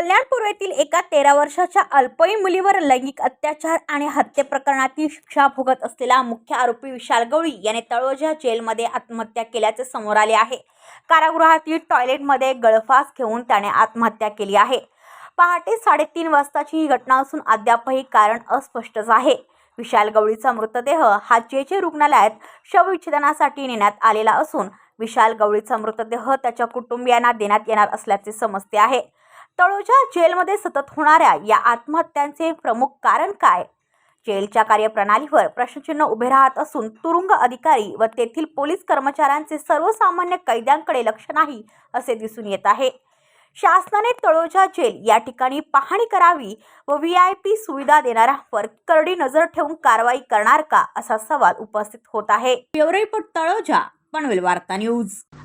कल्याण पूर्वेतील एका तेरा वर्षाच्या अल्पवयीन मुलीवर लैंगिक अत्याचार आणि हत्येप्रकरणातील शिक्षा भोगत असलेला मुख्य आरोपी विशाल गवळी याने तळोजा जेलमध्ये आत्महत्या केल्याचे समोर आले आहे. कारागृहातील टॉयलेटमध्ये गळफास घेऊन त्याने आत्महत्या केली आहे. पहाटे साडेतीन वाजताची ही घटना असून अद्यापही कारण अस्पष्टच आहे. विशाल गवळीचा मृतदेह हा जे जे रुग्णालयात शवविच्छेदनासाठी नेण्यात आलेला असून विशाल गवळीचा मृतदेह त्याच्या कुटुंबियांना देण्यात येणार असल्याचे समजते आहे. तळोजा जेलमध्ये सतत होणाऱ्या या आत्महत्यांचे प्रमुख कारण काय? जेलच्या कार्यप्रणालीवर प्रश्नचिन्ह उभे राहत असून तुरुंग अधिकारी व तेथील पोलीस कर्मचाऱ्यांचे सर्वसामान्य कैद्यांकडे लक्ष नाही असे दिसून येत आहे. शासनाने तळोजा जेल या ठिकाणी पाहणी करावी व व्ही आय पी सुविधा देणाऱ्यांवर करडी नजर ठेवून कारवाई करणार का असा सवाल उपस्थित होत आहे. ब्युरो रिपोर्ट तळोजा पनवेल वार्ता न्यूज.